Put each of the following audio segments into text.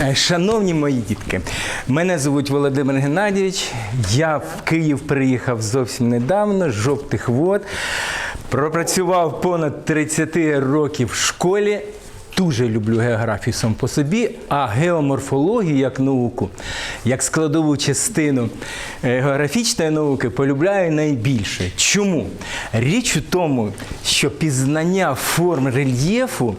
Е, Шановні мої дітки, мене звуть Володимир Геннадійович. Я в Київ приїхав зовсім недавно, жовтих вод. Пропрацював понад 30 років в школі. Дуже люблю географію сам по собі, а геоморфологію як науку, як складову частину е, географічної науки полюбляю найбільше. Чому? Річ у тому, що пізнання форм рельєфу,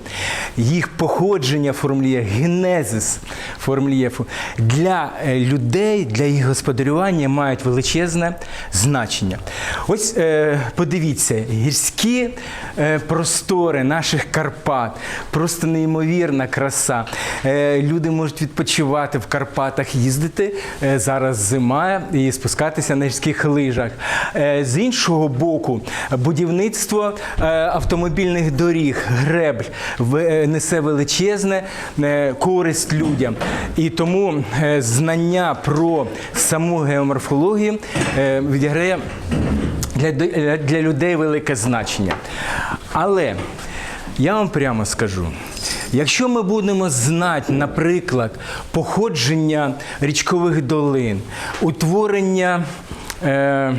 їх походження форм рельєфу, генезис форм рельєфу для е, людей, для їх господарювання мають величезне значення. Ось е, подивіться, гірські простори наших Карпат, просто неймовірна краса. Е, люди можуть відпочивати в Карпатах, їздити е, зараз зима і спускатися на гірських лижах. Е, з іншого боку, будівництво автомобільних доріг, гребль несе величезне користь людям. І тому знання про саму геоморфологію відіграє для- для людей велике значення. Але я вам прямо скажу. Якщо ми будемо знати, наприклад, походження річкових долин, утворення е,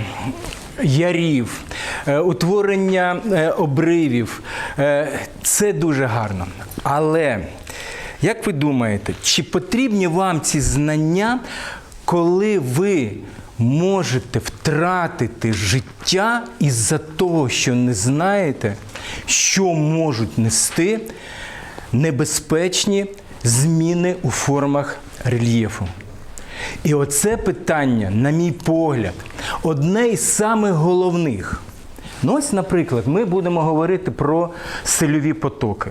ярів, е, утворення е, обривів, е, це дуже гарно. Але як ви думаєте, чи потрібні вам ці знання, коли ви можете втратити життя із-за того, що не знаєте, що можуть нести небезпечні зміни у формах рельєфу? І оце питання, на мій погляд, одне із самих головних. Ну, ось, наприклад, ми будемо говорити про сильові потоки.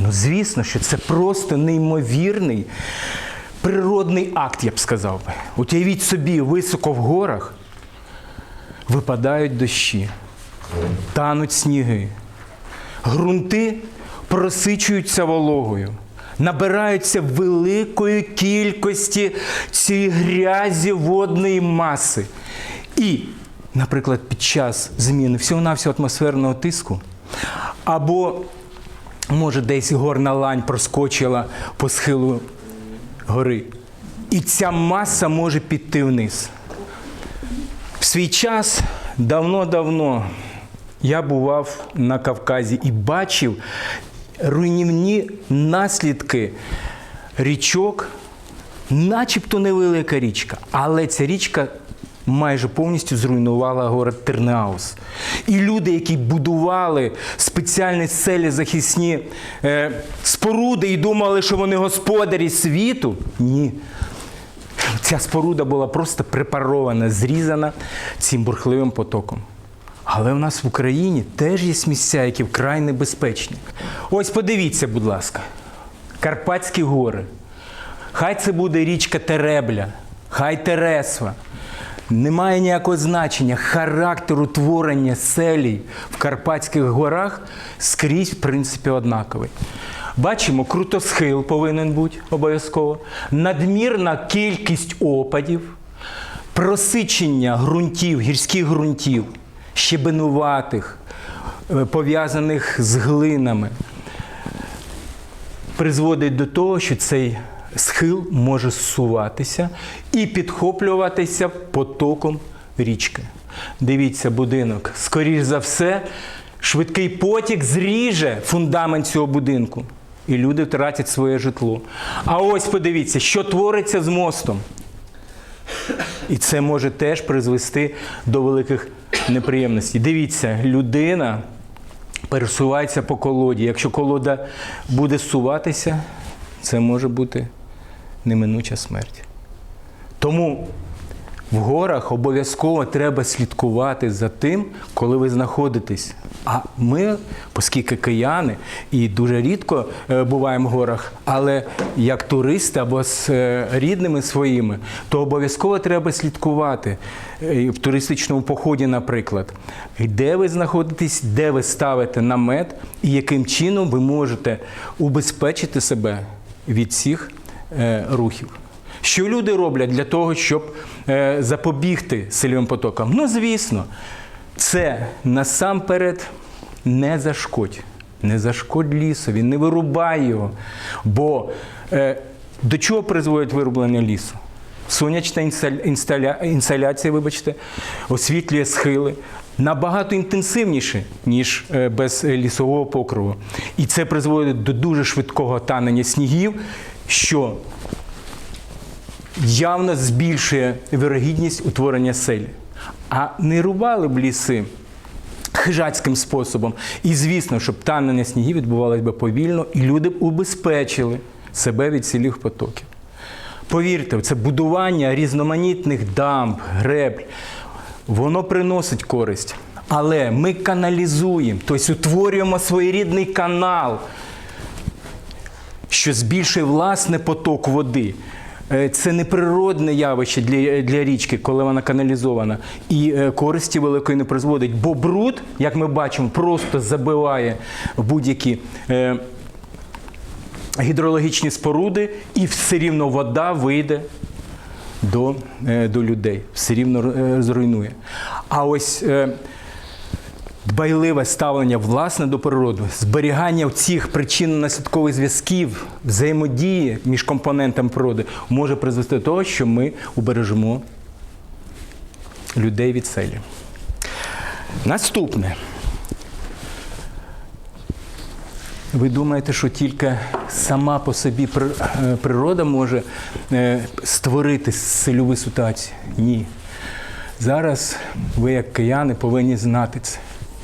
Ну, звісно, що це просто неймовірний природний акт, я б сказав би. От уявіть собі, високо в горах випадають дощі, тануть сніги, ґрунти просичуються вологою, набираються великої кількості цієї грязі водної маси. І, наприклад, під час зміни всього-навсього атмосферного тиску або може, десь горна лань проскочила по схилу гори. І ця маса може піти вниз. В свій час давно-давно я бував на Кавказі і бачив руйнівні наслідки річок, начебто невелика річка, але ця річка майже повністю зруйнувала город Тернеаус. І люди, які будували спеціальні селі захисні е, споруди і думали, що вони господарі світу, ні. Ця споруда була просто препарована, зрізана цим бурхливим потоком. Але в нас в Україні теж є місця, які вкрай небезпечні. Ось подивіться, будь ласка, Карпатські гори. Хай це буде річка Теребля, хай Тересва. Немає ніякого значення характер утворення селій в Карпатських горах скрізь, в принципі, однаковий. Бачимо, крутосхил повинен бути обов'язково, надмірна кількість опадів, просичення ґрунтів, гірських ґрунтів, щебенуватих, е, пов'язаних з глинами, призводить до того, що цей схил може зсуватися і підхоплюватися потоком річки. Дивіться, будинок. Скоріш за все, швидкий потік зріже фундамент цього будинку. І люди втратять своє житло. А ось подивіться, що твориться з мостом. І це може теж призвести до великих неприємностей. Дивіться, людина пересувається по колоді. Якщо колода буде суватися, це може бути неминуча смерть. Тому в горах обов'язково треба слідкувати за тим, коли ви знаходитесь. А ми, оскільки кияни, і дуже рідко е, буваємо в горах, але як туристи або з е, рідними своїми, то обов'язково треба слідкувати е, в туристичному поході, наприклад, де ви знаходитесь, де ви ставите намет і яким чином ви можете убезпечити себе від цих рухів. Що люди роблять для того, щоб е, запобігти сильовим потокам? Ну, звісно, це насамперед не зашкодь. Не зашкодь лісові, не вирубай його. Бо е, До чого призводить вирублення лісу? Сонячна інсталя- інсоляція, вибачте, освітлює схили набагато інтенсивніше, ніж е, без лісового покриву. І це призводить до дуже швидкого танення снігів, що явно збільшує вірогідність утворення селі. А не рубали б ліси хижацьким способом. І звісно, щоб танення снігів відбувалося б повільно, і люди б убезпечили себе від цілих потоків. Повірте, це будування різноманітних дамб, гребль, воно приносить користь. Але ми каналізуємо, тобто утворюємо своєрідний канал, що збільшує власне поток води. Е, Це не природне явище для, для річки, коли вона каналізована, і е, користі великої не призводить. Бо бруд, як ми бачимо, просто забиває будь-які е, гідрологічні споруди, і все рівно вода вийде до, до людей, все рівно зруйнує. А ось дбайливе ставлення власне до природи, зберігання цих причинно-наслідкових зв'язків, взаємодії між компонентами природи може призвести до того, що ми убережемо людей від селі. Наступне. Ви думаєте, що тільки сама по собі е, природа може е, створити сильову ситуацію? Ні. Зараз ви, як кияни, повинні знати це.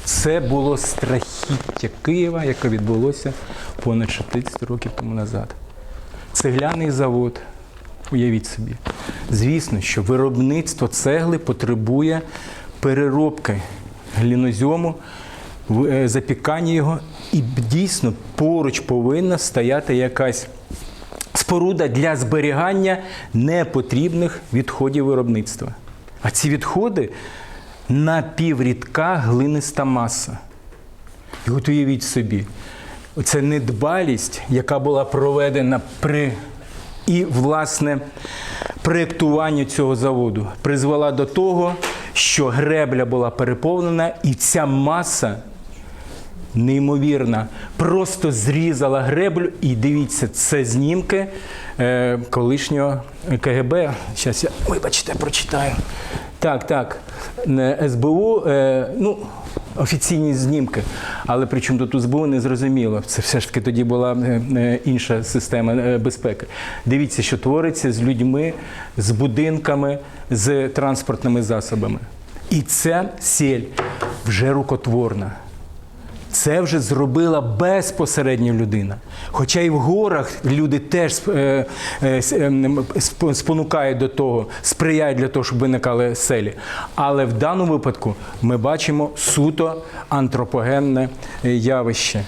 Це було страхіття Києва, яке відбулося понад 60 років тому назад. Цегляний завод, уявіть собі. Звісно, що виробництво цегли потребує переробки глінозьому, е, запікання його, і дійсно поруч повинна стояти якась споруда для зберігання непотрібних відходів виробництва. А ці відходи напіврідка глиниста маса. І от уявіть собі, це недбалість, яка була проведена при і, власне, проєктуванню цього заводу, призвела до того, що гребля була переповнена, і ця маса неймовірна, просто зрізала греблю. І дивіться, це знімки е, колишнього КГБ. Зараз я, вибачте, прочитаю. Так, так. СБУ, е, ну, офіційні знімки, але при чому тут СБУ не зрозуміло. Це все ж таки тоді була е, е, інша система безпеки. Дивіться, що твориться з людьми, з будинками, з транспортними засобами. І ця сіль вже рукотворна. Це вже зробила безпосередньо людина. Хоча і в горах люди теж е, е, е, спонукають до того, сприяють для того, щоб виникали селі. Але в даному випадку ми бачимо суто антропогенне явище.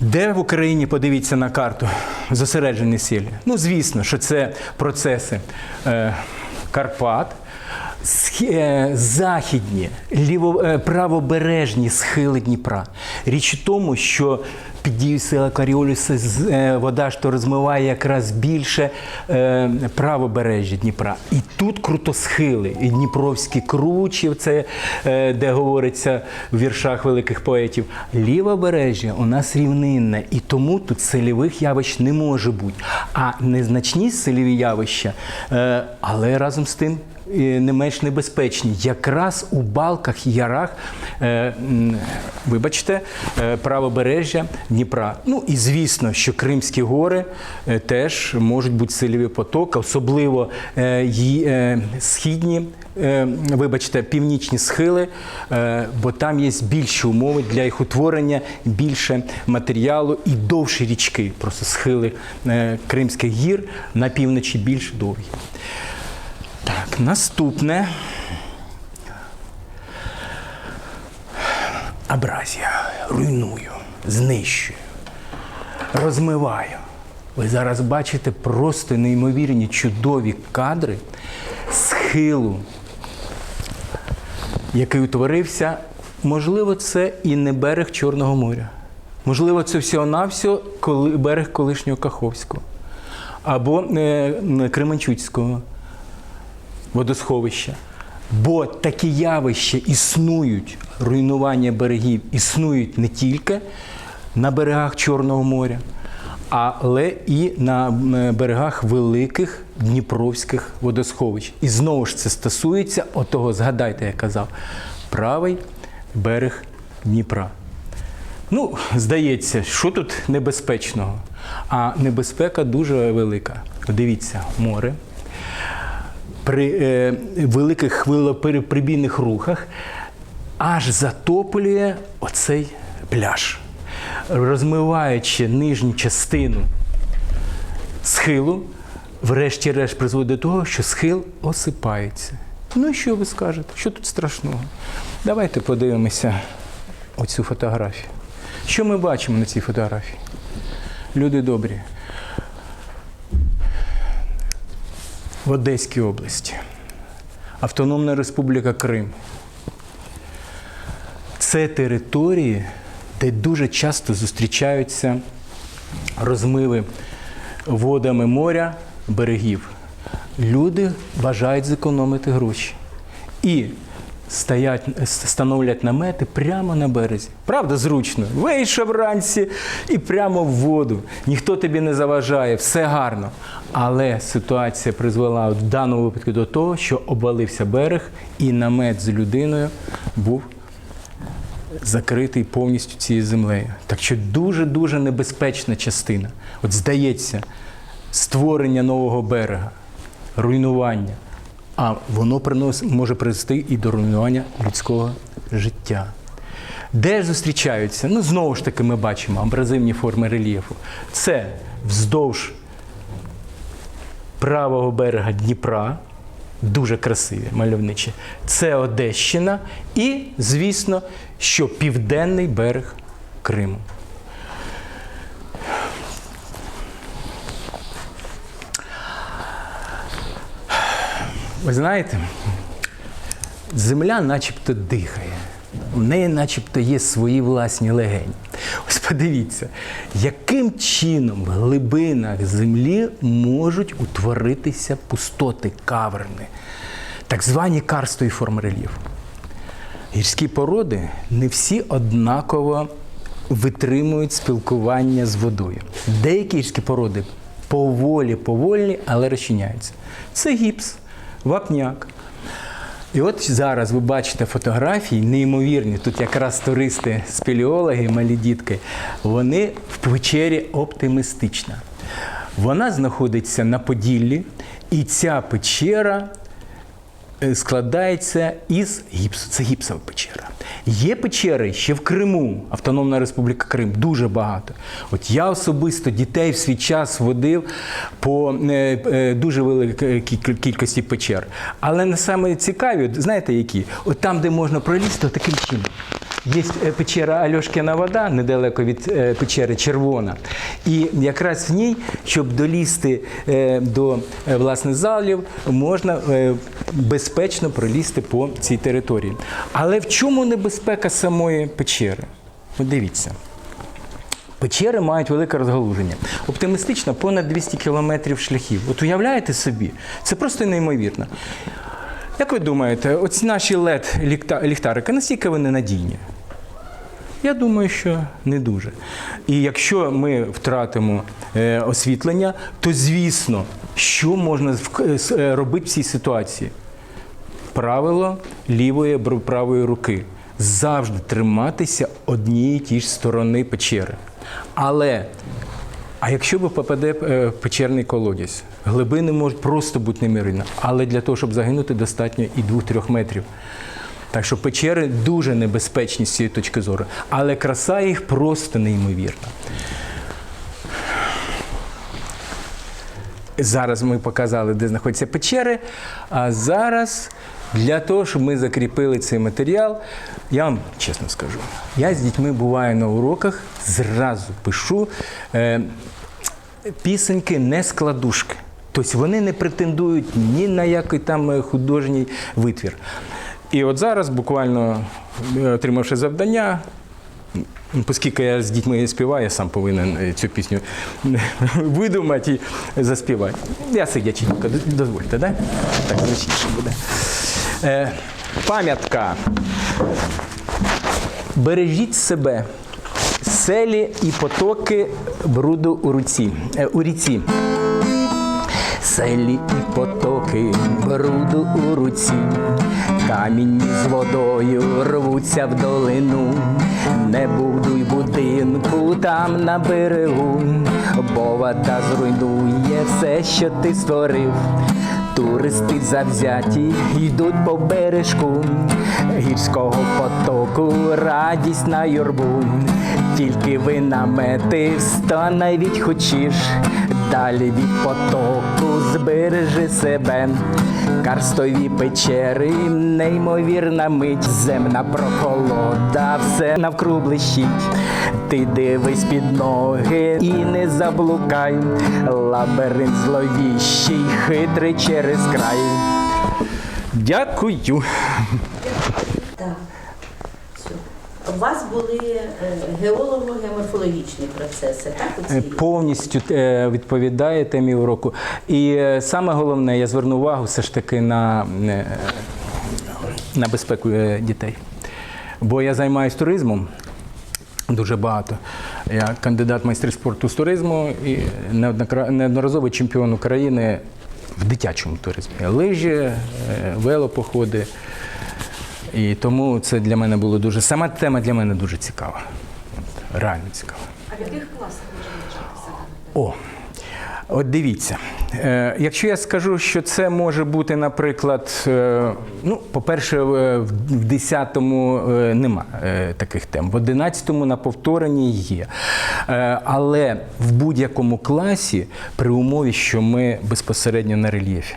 Де в Україні, подивіться на карту, зосереджені сілі? Ну, звісно, що це процеси Карпат, західні, ліво, е, правобережні схили Дніпра. Річ у тому, що під дією села Каріолюса з- е, вода то розмиває якраз більше е, правобережжя Дніпра. І тут крутосхили, і Дніпровські кручі, це е, де говориться в віршах великих поетів. Лівобережжя у нас рівнинне, і тому тут селівих явищ не може бути. А незначні селіві явища, е, але разом з тим е, не менш небезпечні. Якраз у балках і ярах, е, вибачте, е, правобережжя Дніпра. Ну і звісно, що Кримські гори е, теж можуть бути селіві потоки, особливо е, е, східні. е, Вибачте, північні схили, е, бо там є більші умови для їх утворення, більше матеріалу і довші річки. Просто схили е, Кримських гір на півночі більш довгі. Так, наступне. Абразія. Руйную, знищую, розмиваю. Ви зараз бачите просто неймовірні чудові кадри схилу, який утворився. Можливо, це і не берег Чорного моря. Можливо, це всього-навсього берег колишнього Каховського або е, Кременчуцького водосховища. Бо такі явища існують, руйнування берегів існують не тільки на берегах Чорного моря, але і на берегах великих дніпровських водосховищ. І знову ж це стосується отого, згадайте, я казав, правий берег Дніпра. Ну, здається, що тут небезпечного? А небезпека дуже велика. Дивіться, море. При е, великих хвилоприбійних рухах аж затоплює оцей пляж, розмиваючи нижню частину схилу, врешті-решт призводить до того, що схил осипається. Ну і що ви скажете? Що тут страшного? Давайте подивимося оцю фотографію. Що ми бачимо на цій фотографії? Люди добрі. В Одеській області. Автономна Республіка Крим. Це території, де дуже часто зустрічаються розмиви водами моря, берегів. Люди бажають зекономити гроші. І стоять, становлять намети прямо на березі. Правда, зручно. Вийшов вранці і прямо в воду. Ніхто тобі не заважає, все гарно. Але ситуація призвела в даному випадку до того, що обвалився берег, і намет з людиною був закритий повністю цією землею. Так що дуже-дуже небезпечна частина. От здається, створення нового берега, руйнування. А воно принос, може привести і до руйнування людського життя. Де зустрічаються? Ну, знову ж таки, ми бачимо абразивні форми рельєфу. Це вздовж правого берега Дніпра, дуже красиві, мальовничі. Це Одещина і, звісно, що південний берег Криму. Ви знаєте, земля начебто дихає. У неї начебто є свої власні легені. Ось подивіться, яким чином в глибинах землі можуть утворитися пустоти, каверни, так звані карстові форми рельєфу. Гірські породи не всі однаково витримують спілкування з водою. Деякі гірські породи поволі, повольні, але розчиняються. Це гіпс, вапняк. І от зараз ви бачите фотографії неймовірні. Тут якраз туристи, спеліологи, малі дітки, вони в печері оптимістична. Вона знаходиться на Поділлі, і ця печера складається із гіпсу. Це гіпсова печера. Є печери ще в Криму, Автономна Республіка Крим, дуже багато. От я особисто дітей в свій час водив по е, е, дуже великій кількості печер. Але не саме цікаві, знаєте які? От там, де можна пролізти, таким чином. Є е, печера Альошкіна вода недалеко від е, печери Червона. І якраз в ній, щоб долізти е, до власне залів, можна безпечно пролізти по цій території. Але в чому небезпека самої печери? От дивіться. Печери мають велике розгалуження. Оптимістично понад 200 кілометрів шляхів. От уявляєте собі, це просто неймовірно. Як ви думаєте, оці наші led ліхтарики, наскільки вони надійні? Я думаю, що не дуже. І якщо ми втратимо е, освітлення, то звісно, що можна с- е, робити в цій ситуації? Правило лівої правої руки. Завжди триматися однієї ті ж сторони печери. Але, а якщо ви попаде е, печерний колодязь, глибини можуть просто бути немірно, але для того, щоб загинути, достатньо і 2-3 метрів. Так що печери дуже небезпечні з цієї точки зору, але краса їх просто неймовірна. Зараз ми показали, де знаходяться печери. А зараз для того, щоб ми закріпили цей матеріал, я вам чесно скажу, я з дітьми буваю на уроках, зразу пишу е, пісеньки не складушки. Тобто вони не претендують ні на який там е, художній витвір. І от зараз, буквально е, отримавши завдання, Оскільки я з дітьми співаю, я сам повинен е, цю пісню видумати і заспівати. Я сидяченько, дозвольте, да? так зручніше буде. Е, пам'ятка. Бережіть себе, Селі і потоки бруду у руці. Е, у ріці. Селі і потоки бруду у руці, камінь з водою рвуться в долину, не будуй будинку там на берегу, бо вода зруйнує все, що ти створив. Туристи завзяті йдуть по бережку. Гірського потоку, радість на юрбу, тільки ви намети вста навіть хочеш, далі від потоку збережи себе, карстові печери, неймовірна мить, земна прохолода, все навкруг блищить. Ти дивись під ноги і не заблукай, лабіринт зловіщий, хитрий через край. Дякую. Так. У вас були е, геолого-геоморфологічні процеси, так? Е. Повністю е, відповідає темі уроку. І саме головне, я зверну увагу все ж таки на, на безпеку дітей. Бо я займаюся туризмом дуже багато. Я кандидат майстер спорту з туризму і неодноразовий чемпіон України в дитячому туризмі. Лижі, велопоходи. І тому це для мене було дуже. Сама тема для мене дуже цікава. От, Реально цікава. А в яких класах можна навчатися? О, от дивіться. Е, якщо я скажу, що це може бути, наприклад, е, ну, по-перше, е, в в 10-му е, нема е, таких тем, в 11-му на повторенні є. Е, але в будь-якому класі, при умові, що ми безпосередньо на рельєфі.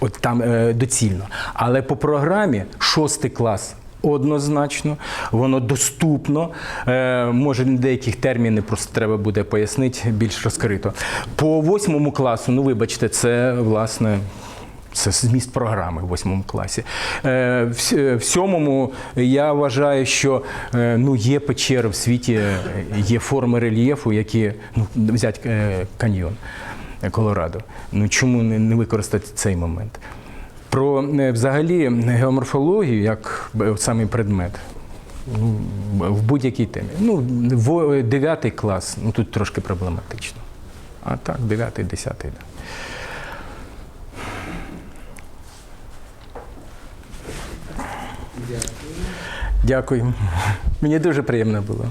От там е, доцільно. Але по програмі шостий клас. Однозначно, воно доступно. Е, може, деяких термінів просто треба буде пояснити більш розкрито. По восьмому класу, ну вибачте, це власне. Це зміст програми в восьмому класі. Е, в, сьомому я вважаю, що ну, є печери в світі, є форми рельєфу, які ну, взять каньйон Колорадо. Ну чому не, використати цей момент? Про е, взагалі геоморфологію як е, самий предмет. ну, В будь-якій темі. Ну, в 9 клас, ну тут трошки проблематично. А так, 9, 10, да. Дякую. Мені дуже приємно було.